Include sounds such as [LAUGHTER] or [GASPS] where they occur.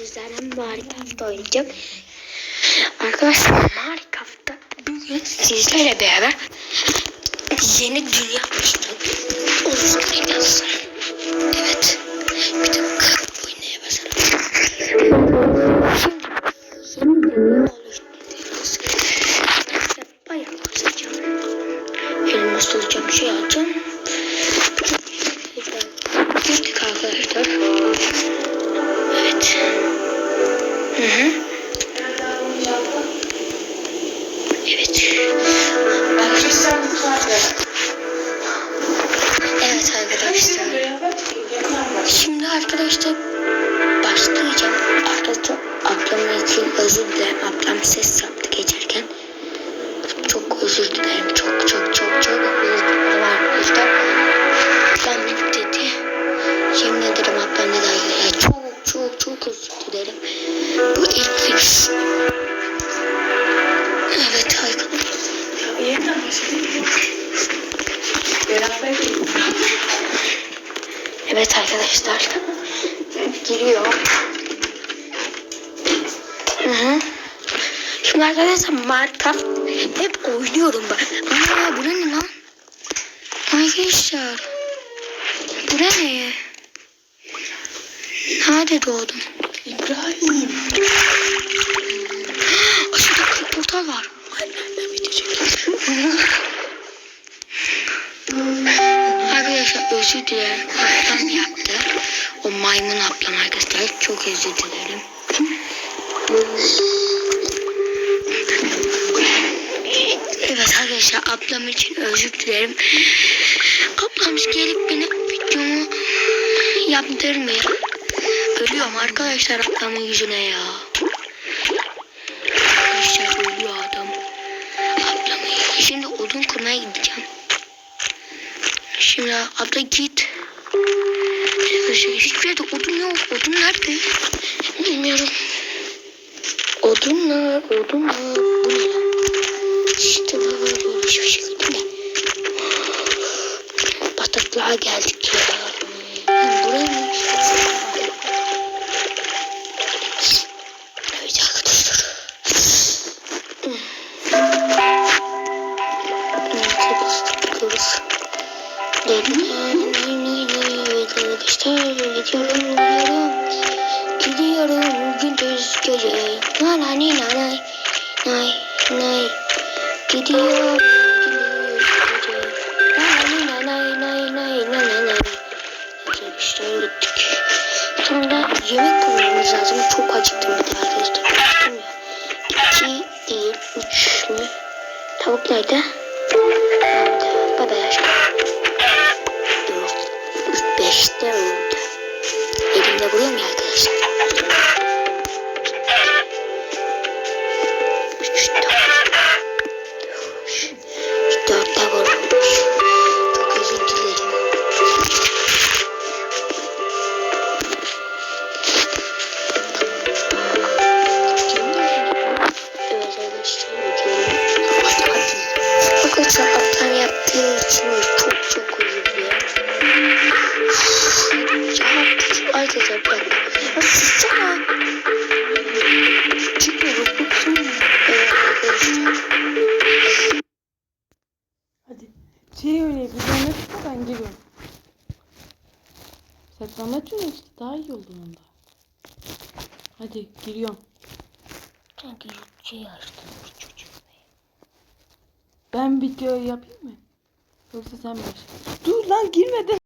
sizlerle Minecraft oynayacağım. Arkadaşlar Minecraft'ta bugün sizlerle beraber yeni dünya oluşturacağız. Evet. Bir dakika oynaya basalım. Şimdi yeni dünya oluşturacağız. Bayağı basacağım. Elmas olacak şey alacağım. Hı hı. Evet. Evet arkadaşlar. Şimdi arkadaşlar başlayacağım. Arkadaşlar ablam için özür dilerim. Ablam ses yaptı geçerken. Çok özür dilerim. Çok çok çok çok Evet arkadaşlar. Giriyor. Hı hı. Şimdi arkadaşlar Minecraft hep oynuyorum ben. Ana bu ne lan? Arkadaşlar. Bu ne? Nerede doğdum? İbrahim. [GASPS] Aşağıda kırk portal var. Nereden bitecek? Arkadaşlar özür dilerim. Maymun ablam arkadaşlar. Çok özür dilerim. Evet arkadaşlar ablam için özür dilerim. Ablam gelip beni videomu yaptırmıyor. Ölüyorum arkadaşlar ablamın yüzüne ya. Arkadaşlar ölüyor adam. Ablamın Şimdi odun kurmaya gideceğim. Şimdi abla git. Arkadaşlar hiçbir yerde odun yok. Odun nerede? Bilmiyorum. Odunlar, odunlar. Bu ne lan? İşte böyle hiçbir şey gördüm de. Bataklığa geldik ya. Ya buraya mı? Evet arkadaşlar. Neyse bastıklarız. Evet arkadaşlar gidiyorum gidiyorum. Gidiyorum gündüz gece. Na na ni na nay. Nay nay. Gidiyorum gündüz gece. Na na ni na nay nay nay nay nay nay. Arkadaşlar gittik. Sonra yemek koymamız lazım. Çok acıktım bir de arkadaşlar. İki değil üç mü? Tavuk? Nerede? Saklanmaç oyunu işte daha iyi oldu onda. Hadi giriyorum. Sanki şey açtım bu çocuk. Ben video yapayım mı? Yoksa sen başla. Dur lan girmeden